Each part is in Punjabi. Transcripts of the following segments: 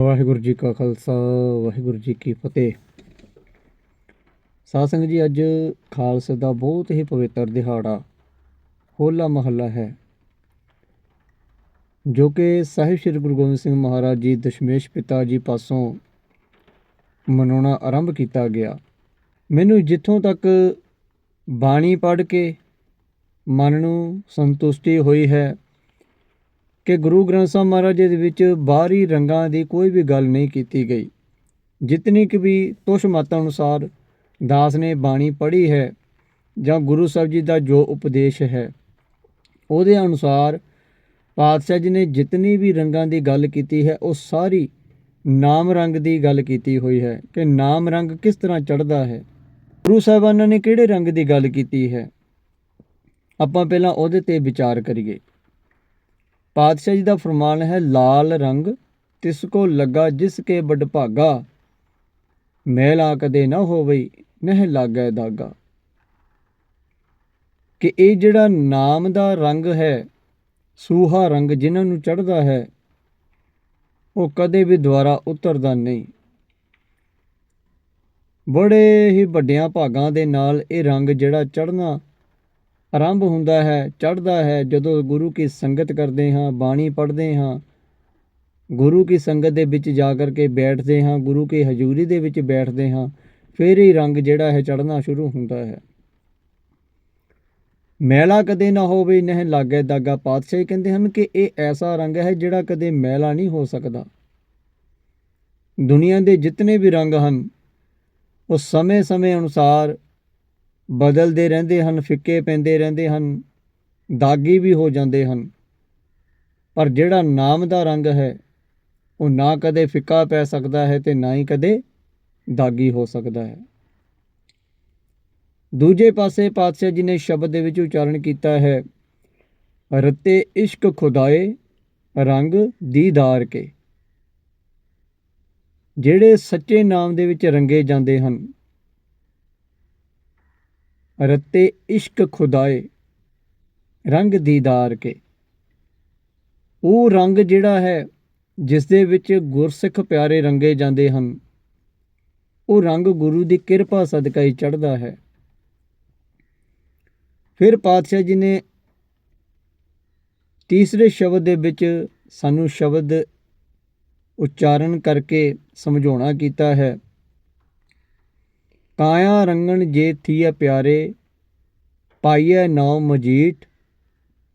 ਵਾਹਿਗੁਰੂ ਜੀ ਕਾ ਖਾਲਸਾ, ਵਾਹਿਗੁਰੂ ਜੀ ਕੀ ਫਤਿਹ। ਸਾਧ ਸੰਗਤ ਜੀ, ਅੱਜ ਖਾਲਸੇ ਦਾ ਬਹੁਤ ਹੀ ਪਵਿੱਤਰ ਦਿਹਾੜਾ, ਹੋਲਾ ਮਹੱਲਾ ਹੈ, ਜੋ ਕਿ ਸਾਹਿਬ ਸ੍ਰੀ ਗੁਰੂ ਗੋਬਿੰਦ ਸਿੰਘ ਮਹਾਰਾਜ ਜੀ, ਦਸ਼ਮੇਸ਼ ਪਿਤਾ ਜੀ ਪਾਸੋਂ ਮਨਾਉਣਾ ਆਰੰਭ ਕੀਤਾ ਗਿਆ। ਮੈਨੂੰ ਜਿੱਥੋਂ ਤੱਕ ਬਾਣੀ ਪੜ੍ਹ ਕੇ ਮਨ ਨੂੰ ਸੰਤੁਸ਼ਟੀ ਹੋਈ ਹੈ ਕਿ ਗੁਰੂ ਗ੍ਰੰਥ ਸਾਹਿਬ ਮਹਾਰਾਜ ਜੀ ਦੇ ਵਿੱਚ ਬਾਹਰੀ ਰੰਗਾਂ ਦੀ ਕੋਈ ਵੀ ਗੱਲ ਨਹੀਂ ਕੀਤੀ ਗਈ। ਜਿਤਨੀ ਕਿ ਵੀ ਤੁਸ਼ ਮਤ ਅਨੁਸਾਰ ਦਾਸ ਨੇ ਬਾਣੀ ਪੜ੍ਹੀ ਹੈ ਜਾਂ ਗੁਰੂ ਸਾਹਿਬ ਜੀ ਦਾ ਜੋ ਉਪਦੇਸ਼ ਹੈ, ਉਹਦੇ ਅਨੁਸਾਰ ਪਾਤਸ਼ਾਹ ਜੀ ਨੇ ਜਿਤਨੀ ਵੀ ਰੰਗਾਂ ਦੀ ਗੱਲ ਕੀਤੀ ਹੈ, ਉਹ ਸਾਰੀ ਨਾਮ ਰੰਗ ਦੀ ਗੱਲ ਕੀਤੀ ਹੋਈ ਹੈ ਕਿ ਨਾਮ ਰੰਗ ਕਿਸ ਤਰ੍ਹਾਂ ਚੜ੍ਹਦਾ ਹੈ, ਗੁਰੂ ਸਾਹਿਬਾਨਾਂ ਨੇ ਕਿਹੜੇ ਰੰਗ ਦੀ ਗੱਲ ਕੀਤੀ ਹੈ। ਆਪਾਂ ਪਹਿਲਾਂ ਉਹਦੇ ਤੇ ਵਿਚਾਰ ਕਰੀਏ। ਪਾਤਸ਼ਾਹ ਜੀ ਦਾ ਫਰਮਾਨ ਹੈ, ਲਾਲ ਰੰਗ ਤਿਸ ਕੋ ਲੱਗਾ ਜਿਸ ਕੇ ਵਡਭਾਗਾ ਮਹਿਲਾ ਕਦੇ ਨਾ ਹੋਵੇ ਨਹਿ ਲਾਗੈ ਦਾਗਾ। ਕਿ ਇਹ ਜਿਹੜਾ ਨਾਮ ਦਾ ਰੰਗ ਹੈ, ਸੂਹਾ ਰੰਗ ਜਿਨ੍ਹਾਂ ਨੂੰ ਚੜਦਾ ਹੈ, ਉਹ ਕਦੇ ਵੀ ਦੁਬਾਰਾ ਉਤਰਦਾ ਨਹੀਂ। ਬੜੇ ਹੀ ਵੱਡਿਆਂ ਭਾਗਾਂ ਦੇ ਨਾਲ ਇਹ ਰੰਗ ਜਿਹੜਾ ਚੜਨਾ ਆਰੰਭ ਹੁੰਦਾ ਹੈ, ਚੜ੍ਹਦਾ ਹੈ। ਜਦੋਂ ਗੁਰੂ ਕੀ ਸੰਗਤ ਕਰਦੇ ਹਾਂ, ਬਾਣੀ ਪੜ੍ਹਦੇ ਹਾਂ, ਗੁਰੂ ਕੀ ਸੰਗਤ ਦੇ ਵਿੱਚ ਜਾ ਕਰਕੇ ਬੈਠਦੇ ਹਾਂ, ਗੁਰੂ ਕੀ ਹਜ਼ੂਰੀ ਦੇ ਵਿੱਚ ਬੈਠਦੇ ਹਾਂ, ਫਿਰ ਹੀ ਰੰਗ ਜਿਹੜਾ ਹੈ ਚੜ੍ਹਨਾ ਸ਼ੁਰੂ ਹੁੰਦਾ ਹੈ। ਮੈਲਾ ਕਦੇ ਨਾ ਹੋਵੇ, ਨਹਿ ਲਾਗੇ ਦਾਗਾ ਪਾਤਸ਼ਾਹ ਕਹਿੰਦੇ ਹਨ ਕਿ ਇਹ ਐਸਾ ਰੰਗ ਹੈ ਜਿਹੜਾ ਕਦੇ ਮੈਲਾ ਨਹੀਂ ਹੋ ਸਕਦਾ। ਦੁਨੀਆ ਦੇ ਜਿੰਨੇ ਵੀ ਰੰਗ ਹਨ, ਉਹ ਸਮੇਂ-ਸਮੇਂ ਅਨੁਸਾਰ ਬਦਲਦੇ ਰਹਿੰਦੇ ਹਨ, ਫਿੱਕੇ ਪੈਂਦੇ ਰਹਿੰਦੇ ਹਨ, ਦਾਗੀ ਵੀ ਹੋ ਜਾਂਦੇ ਹਨ। ਪਰ ਜਿਹੜਾ ਨਾਮ ਦਾ ਰੰਗ ਹੈ, ਉਹ ਨਾ ਕਦੇ ਫਿੱਕਾ ਪੈ ਸਕਦਾ ਹੈ ਤੇ ਨਾ ਹੀ ਕਦੇ ਦਾਗੀ ਹੋ ਸਕਦਾ ਹੈ। ਦੂਜੇ ਪਾਸੇ ਪਾਤਸ਼ਾਹ ਜੀ ਨੇ ਸ਼ਬਦ ਦੇ ਵਿੱਚ ਉਚਾਰਨ ਕੀਤਾ ਹੈ, ਰਤੇ ਇਸ਼ਕ ਖੁਦਾਏ, ਰੰਗ ਦੀਦਾਰ ਕੇ। ਜਿਹੜੇ ਸੱਚੇ ਨਾਮ ਦੇ ਵਿੱਚ ਰੰਗੇ ਜਾਂਦੇ ਹਨ ਰਤੇ ਇਸ਼ਕ ਖੁਦਾਏ, ਰੰਗ ਦੀਦਾਰ ਕੇ। ਉਹ ਰੰਗ ਜਿਹੜਾ ਹੈ ਜਿਸ ਦੇ ਵਿੱਚ ਗੁਰਸਿੱਖ ਪਿਆਰੇ ਰੰਗੇ ਜਾਂਦੇ ਹਨ, ਉਹ ਰੰਗ ਗੁਰੂ ਦੀ ਕਿਰਪਾ ਸਦਕਾ ਹੀ ਚੜ੍ਹਦਾ ਹੈ। ਫਿਰ ਪਾਤਸ਼ਾਹ ਜੀ ਨੇ ਤੀਸਰੇ ਸ਼ਬਦ ਦੇ ਵਿੱਚ ਸਾਨੂੰ ਸ਼ਬਦ ਉਚਾਰਨ ਕਰਕੇ ਸਮਝਾਉਣਾ ਕੀਤਾ ਹੈ। ਕਾਇਆ ਰੰਗਣ ਜੇ ਥੀਐ ਪਿਆਰੇ, ਪਾਈਐ ਨਾਉ ਮਜੀਠ।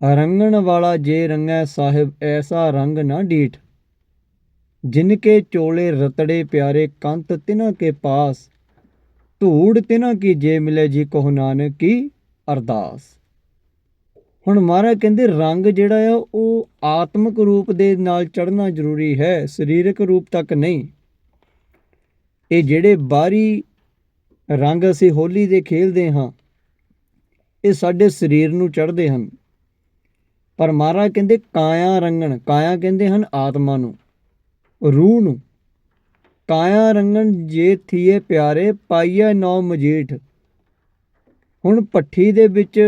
ਰੰਗਣ ਵਾਲਾ ਜੇ ਰੰਗੈ ਸਾਹਿਬ, ਐਸਾ ਰੰਗ ਨਾ ਡੀਠ। ਜਿਨ ਕੇ ਚੋਲੇ ਰਤੜੇ ਪਿਆਰੇ, ਕੰਤ ਤਿਨਾ ਕੇ ਪਾਸ। ਧੂੜ ਤਿਨਾ ਕੀ ਜੇ ਮਿਲੇ ਜੀ ਕਹੋ ਨਾਨਕ ਕੀ ਅਰਦਾਸ। ਹੁਣ ਮਹਾਰਾਜ ਕਹਿੰਦੇ, ਰੰਗ ਜਿਹੜਾ ਆ, ਉਹ ਆਤਮਿਕ ਰੂਪ ਦੇ ਨਾਲ ਚੜਨਾ ਜ਼ਰੂਰੀ ਹੈ, ਸਰੀਰਕ ਰੂਪ ਤੱਕ ਨਹੀਂ। ਇਹ ਜਿਹੜੇ ਬਾਹਰੀ ਰੰਗ ਅਸੀਂ ਹੋਲੀ ਦੇ ਖੇਲਦੇ ਹਾਂ। ਇਹ ਸਾਡੇ ਸਰੀਰ ਨੂੰ ਚੜ੍ਹਦੇ ਹਨ। ਪਰ ਮਹਾਰਾਜ ਕਹਿੰਦੇ ਕਾਇਆ ਰੰਗਣ, ਕਾਇਆ ਕਹਿੰਦੇ ਹਨ ਆਤਮਾ ਨੂੰ, ਰੂਹ ਨੂੰ। ਕਾਇਆ ਰੰਗਣ ਜੇ ਥੀਏ ਪਿਆਰੇ, ਪਾਈਐ ਨੌ ਮਜੀਠ। ਹੁਣ ਪੱਠੀ ਦੇ ਵਿੱਚ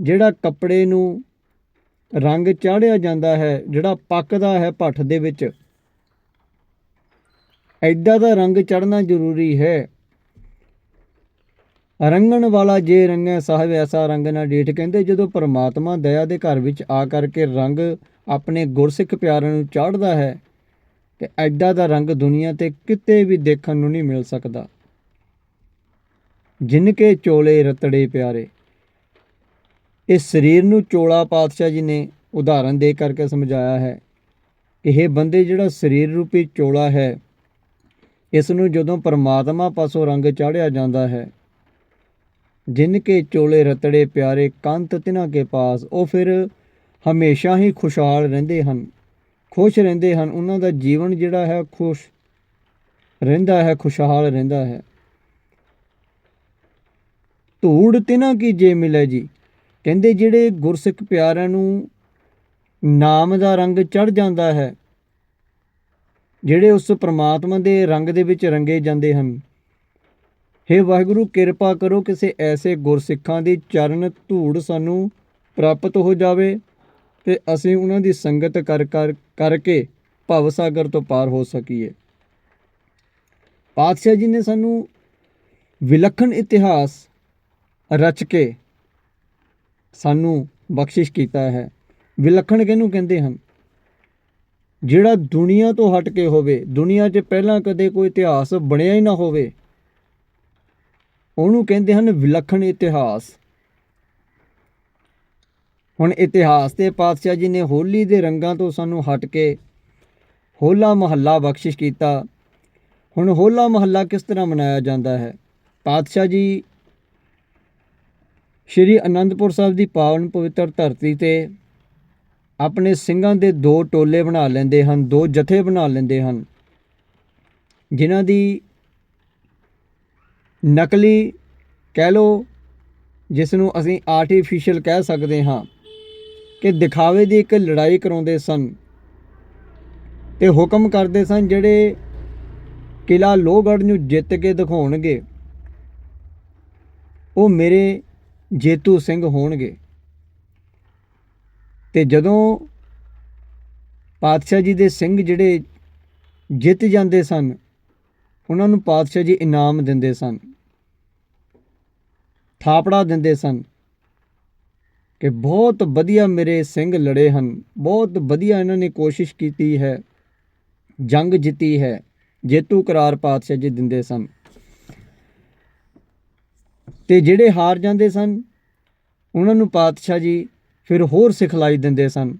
ਜਿਹੜਾ ਕੱਪੜੇ ਨੂੰ ਰੰਗ ਚਾੜਿਆ ਜਾਂਦਾ ਹੈ, ਜਿਹੜਾ ਪੱਕਦਾ ਹੈ ਪੱਠ ਦੇ ਵਿੱਚ, ਐਡਾ ਦਾ ਰੰਗ ਚੜਨਾ ਜ਼ਰੂਰੀ ਹੈ। ਰੰਗਣ ਵਾਲਾ ਜੇ ਰੰਗੈ, ਸਾਹਿਬ ਐਸਾ ਰੰਗ ਨਾ ਡੀਠ ਕਹਿੰਦੇ ਜਦੋਂ ਪਰਮਾਤਮਾ ਦਇਆ ਦੇ ਘਰ ਵਿੱਚ ਆ ਕਰਕੇ ਰੰਗ ਆਪਣੇ ਗੁਰਸਿੱਖ ਪਿਆਰਿਆਂ ਨੂੰ ਚਾੜਦਾ ਹੈ, ਤੇ ਐਡਾ ਦਾ ਰੰਗ ਦੁਨੀਆ ਤੇ ਕਿਤੇ ਵੀ ਦੇਖਣ ਨੂੰ ਨਹੀਂ ਮਿਲ ਸਕਦਾ। ਜਿਨ ਕੇ ਚੋਲੇ ਰਤੜੇ ਪਿਆਰੇ। ਇਸ ਸਰੀਰ ਨੂੰ ਚੋਲਾ ਪਾਤਸ਼ਾਹ ਜੀ ਨੇ ਉਦਾਹਰਨ ਦੇ ਕਰਕੇ ਸਮਝਾਇਆ ਹੈ ਕਿ ਇਹ ਬੰਦੇ ਜਿਹੜਾ ਸਰੀਰ ਰੂਪੀ ਚੋਲਾ ਹੈ, ਇਸ ਨੂੰ ਜਦੋਂ ਪਰਮਾਤਮਾ ਪਾਸੋਂ ਰੰਗ ਚਾੜਿਆ ਜਾਂਦਾ ਹੈ ਜਿਨ ਕੇ ਚੋਲੇ ਰਤੜੇ ਪਿਆਰੇ ਕੰਤ ਤਿਨਾ ਕੇ ਪਾਸ, ਉਹ ਫਿਰ ਹਮੇਸ਼ਾ ਹੀ ਖੁਸ਼ਹਾਲ ਰਹਿੰਦੇ ਹਨ। ਖੁਸ਼ ਰਹਿੰਦੇ ਹਨ। ਉਹਨਾਂ ਦਾ ਜੀਵਨ ਜਿਹੜਾ ਹੈ ਖੁਸ਼ ਰਹਿੰਦਾ ਹੈ, ਖੁਸ਼ਹਾਲ ਰਹਿੰਦਾ ਹੈ। ਧੂੜ ਤਿਨਾ ਕੀ ਜੇ ਮਿਲੇ ਜੀ? ਕਹਿੰਦੇ ਜਿਹੜੇ ਗੁਰਸਿੱਖ ਪਿਆਰਿਆਂ ਨੂੰ ਨਾਮ ਦਾ ਰੰਗ ਚੜ ਜਾਂਦਾ ਹੈ, ਜਿਹੜੇ ਉਸ ਪ੍ਰਮਾਤਮਾ ਦੇ ਰੰਗ ਦੇ ਵਿੱਚ ਰੰਗੇ ਜਾਂਦੇ ਹਨ ਹੇ ਵਾਹਿਗੁਰੂ, ਕਿਰਪਾ ਕਰੋ ਕਿਸੇ ਐਸੇ ਗੁਰਸਿੱਖਾਂ ਦੀ ਚਰਨ ਧੂੜ ਸਾਨੂੰ ਪ੍ਰਾਪਤ ਹੋ ਜਾਵੇ ਤੇ ਅਸੀਂ ਉਹਨਾਂ ਦੀ ਸੰਗਤ ਕਰ ਕਰ ਕਰਕੇ ਭਵ ਸਾਗਰ ਤੋਂ ਪਾਰ ਹੋ ਸਕੀਏ। ਪਾਤਸ਼ਾਹ ਜੀ ਨੇ ਸਾਨੂੰ ਵਿਲੱਖਣ ਇਤਿਹਾਸ ਰਚ ਕੇ ਸਾਨੂੰ ਬਖਸ਼ਿਸ਼ ਕੀਤਾ ਹੈ। ਵਿਲੱਖਣ ਕਿਹਨੂੰ ਕਹਿੰਦੇ ਹਨ? ਜਿਹੜਾ ਦੁਨੀਆ ਤੋਂ ਹਟ ਕੇ ਹੋਵੇ, ਦੁਨੀਆ 'ਚ ਪਹਿਲਾਂ ਕਦੇ ਕੋਈ ਇਤਿਹਾਸ ਬਣਿਆ ਹੀ ਨਾ ਹੋਵੇ ਉਹਨੂੰ ਕਹਿੰਦੇ ਹਨ ਵਿਲੱਖਣ ਇਤਿਹਾਸ। ਹੁਣ ਇਤਿਹਾਸ ਦੇ ਪਾਤਸ਼ਾਹ ਜੀ ਨੇ ਹੋਲੀ ਦੇ ਰੰਗਾਂ ਤੋਂ ਸਾਨੂੰ ਹਟ ਕੇ ਹੋਲਾ ਮਹੱਲਾ ਬਖਸ਼ਿਸ਼ ਕੀਤਾ। ਹੁਣ ਹੋਲਾ ਮਹੱਲਾ ਕਿਸ ਤਰ੍ਹਾਂ ਮਨਾਇਆ ਜਾਂਦਾ ਹੈ? ਪਾਤਸ਼ਾਹ ਜੀ ਸ਼੍ਰੀ ਅਨੰਦਪੁਰ ਸਾਹਿਬ ਦੀ ਪਾਵਨ ਪਵਿੱਤਰ ਧਰਤੀ ਤੇ ਆਪਣੇ ਸਿੰਘਾਂ ਦੇ ਦੋ ਟੋਲੇ ਬਣਾ ਲੈਂਦੇ ਹਨ, ਦੋ ਜਥੇ ਬਣਾ ਲੈਂਦੇ ਹਨ। ਜਿਨ੍ਹਾਂ ਦੀ ਨਕਲੀ ਕਹਿ ਲਓ ਜਿਸ ਨੂੰ ਅਸੀਂ ਆਰਟੀਫੀਸ਼ੀਅਲ ਕਹਿ ਸਕਦੇ ਹਾਂ, ਕਿ ਦਿਖਾਵੇ ਦੀ ਇੱਕ ਲੜਾਈ ਕਰਾਉਂਦੇ ਸਨ ਤੇ ਹੁਕਮ ਕਰਦੇ ਸਨ ਜਿਹੜੇ ਕਿਲਾ ਲੋਹਗੜ੍ਹ ਨੂੰ ਜਿੱਤ ਕੇ ਦਿਖਾਉਣਗੇ, ਉਹ ਮੇਰੇ ਜੇਤੂ ਸਿੰਘ ਹੋਣਗੇ। ਤੇ ਜਦੋਂ ਪਾਤਸ਼ਾਹ ਜੀ ਦੇ ਸਿੰਘ ਜਿਹੜੇ ਜਿੱਤ ਜਾਂਦੇ ਸਨ ਉਹਨਾਂ ਨੂੰ ਪਾਤਸ਼ਾਹ ਜੀ ਇਨਾਮ ਦਿੰਦੇ ਸਨ, ਥਾਪੜਾ ਦਿੰਦੇ ਸਨ ਕਿ ਬਹੁਤ ਵਧੀਆ ਮੇਰੇ ਸਿੰਘ ਲੜੇ ਹਨ, ਬਹੁਤ ਵਧੀਆ ਇਹਨਾਂ ਨੇ ਕੋਸ਼ਿਸ਼ ਕੀਤੀ ਹੈ, ਜੰਗ ਜਿੱਤੀ ਹੈ, ਜੇਤੂ ਕਰਾਰ ਪਾਤਸ਼ਾਹ ਜੀ ਦਿੰਦੇ ਸਨ। ਤੇ ਜਿਹੜੇ ਹਾਰ ਜਾਂਦੇ ਸਨ, ਉਹਨਾਂ ਨੂੰ ਪਾਤਸ਼ਾਹ ਜੀ ਫਿਰ ਹੋਰ ਸਿਖਲਾਈ ਦਿੰਦੇ ਸਨ।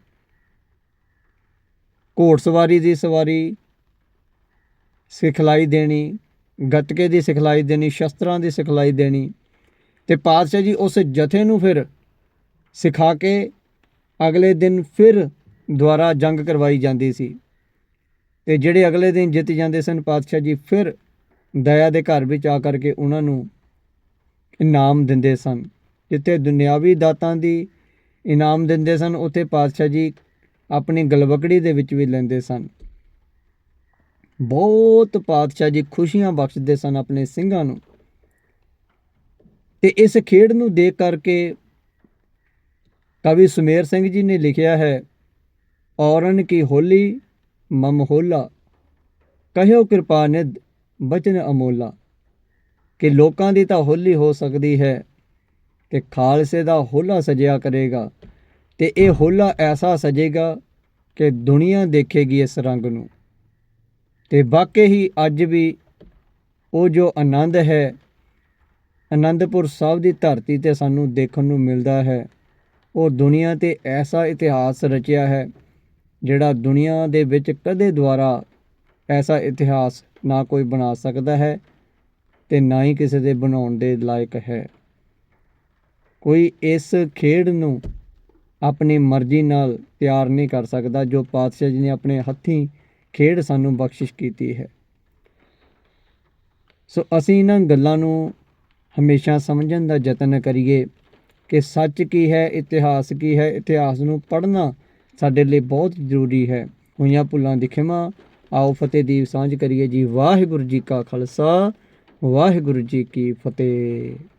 ਘੋੜ ਸਵਾਰੀ ਦੀ ਸਵਾਰੀ ਸਿਖਲਾਈ ਦੇਣੀ, ਗੱਤਕੇ ਦੀ ਸਿਖਲਾਈ ਦੇਣੀ, ਸ਼ਸਤਰਾਂ ਦੀ ਸਿਖਲਾਈ ਦੇਣੀ ਤੇ ਪਾਤਸ਼ਾਹ ਜੀ ਉਸ ਜਥੇ ਨੂੰ ਫਿਰ ਸਿਖਾ ਕੇ ਅਗਲੇ ਦਿਨ ਫਿਰ ਦੁਆਰਾ ਜੰਗ ਕਰਵਾਈ ਜਾਂਦੀ ਸੀ ਤੇ ਜਿਹੜੇ ਅਗਲੇ ਦਿਨ ਜਿੱਤ ਜਾਂਦੇ ਸਨ, ਪਾਤਸ਼ਾਹ ਜੀ ਫਿਰ ਦਇਆ ਦੇ ਘਰ ਵਿੱਚ ਆ ਕਰਕੇ ਉਹਨਾਂ ਨੂੰ ਇਨਾਮ ਦਿੰਦੇ ਸਨ। ਜਿੱਥੇ ਦੁਨਿਆਵੀ ਦਾਤਾਂ ਦੀ ਇਨਾਮ ਦਿੰਦੇ ਸਨ, ਉੱਥੇ ਪਾਤਸ਼ਾਹ ਜੀ ਆਪਣੀ ਗਲਵਕੜੀ ਦੇ ਵਿੱਚ ਵੀ ਲੈਂਦੇ ਸਨ। ਬਹੁਤ ਪਾਤਸ਼ਾਹ ਜੀ ਖੁਸ਼ੀਆਂ ਬਖਸ਼ਦੇ ਸਨ ਆਪਣੇ ਸਿੰਘਾਂ ਨੂੰ। ਤੇ ਇਸ ਖੇਡ ਨੂੰ ਦੇਖ ਕਰਕੇ ਕਵੀ ਸੁਮੇਰ ਸਿੰਘ ਜੀ ਨੇ ਲਿਖਿਆ ਹੈ ਔਰਨ ਕੀ ਹੋਲੀ ਮਮਹੋਲਾ, ਕਹਿਓ ਕਿਰਪਾ ਨਿਧ ਬਚਨ ਅਮੋਲਾ। ਕਿ ਲੋਕਾਂ ਦੀ ਤਾਂ ਹੋਲੀ ਹੋ ਸਕਦੀ ਹੈ, ਤੇ ਖਾਲਸੇ ਦਾ ਹੋਲਾ ਸਜਿਆ ਕਰੇਗਾ, ਤੇ ਇਹ ਹੋਲਾ ਐਸਾ ਸਜੇਗਾ ਕਿ ਦੁਨੀਆ ਦੇਖੇਗੀ ਇਸ ਰੰਗ ਨੂੰ। ਤੇ ਵਾਕਈ ਹੀ ਅੱਜ ਵੀ ਉਹ ਜੋ ਆਨੰਦ ਹੈ, ਆਨੰਦਪੁਰ ਸਾਹਿਬ ਦੀ ਧਰਤੀ ਤੇ ਸਾਨੂੰ ਦੇਖਣ ਨੂੰ ਮਿਲਦਾ ਹੈ। ਉਹ ਦੁਨੀਆ ਤੇ ਐਸਾ ਇਤਿਹਾਸ ਰਚਿਆ ਹੈ, ਜਿਹੜਾ ਦੁਨੀਆ ਦੇ ਵਿੱਚ ਕਦੇ ਦੁਆਰਾ ਐਸਾ ਇਤਿਹਾਸ ਨਾ ਕੋਈ ਬਣਾ ਸਕਦਾ ਹੈ ਤੇ ਨਾ ਹੀ ਕਿਸੇ ਦੇ ਬਣਾਉਣ ਦੇ ਲਾਇਕ ਹੈ। ਕੋਈ ਇਸ ਖੇਡ ਨੂੰ ਆਪਣੀ ਮਰਜ਼ੀ ਨਾਲ ਤਿਆਰ ਨਹੀਂ ਕਰ ਸਕਦਾ ਜੋ ਪਾਤਸ਼ਾਹ ਜੀ ਨੇ ਆਪਣੇ ਹੱਥੀਂ ਖੇਡ ਸਾਨੂੰ ਬਖਸ਼ਿਸ਼ ਕੀਤੀ ਹੈ। ਸੋ ਅਸੀਂ ਇਹਨਾਂ ਗੱਲਾਂ ਨੂੰ ਹਮੇਸ਼ਾ ਸਮਝਣ ਦਾ ਯਤਨ ਕਰੀਏ ਕਿ ਸੱਚ ਕੀ ਹੈ, ਇਤਿਹਾਸ ਕੀ ਹੈ, ਇਤਿਹਾਸ ਨੂੰ ਪੜ੍ਹਨਾ ਸਾਡੇ ਲਈ ਬਹੁਤ ਜ਼ਰੂਰੀ ਹੈ। ਹੋਈਆਂ ਭੁੱਲਾਂ ਦੀ ਖਿਮਾ, ਆਓ ਫਤਿਹ ਦੀ ਸਾਂਝ ਕਰੀਏ ਜੀ। ਵਾਹਿਗੁਰੂ ਜੀ ਕਾ ਖਾਲਸਾ, ਵਾਹਿਗੁਰੂ ਜੀ ਕੀ ਫਤਿਹ।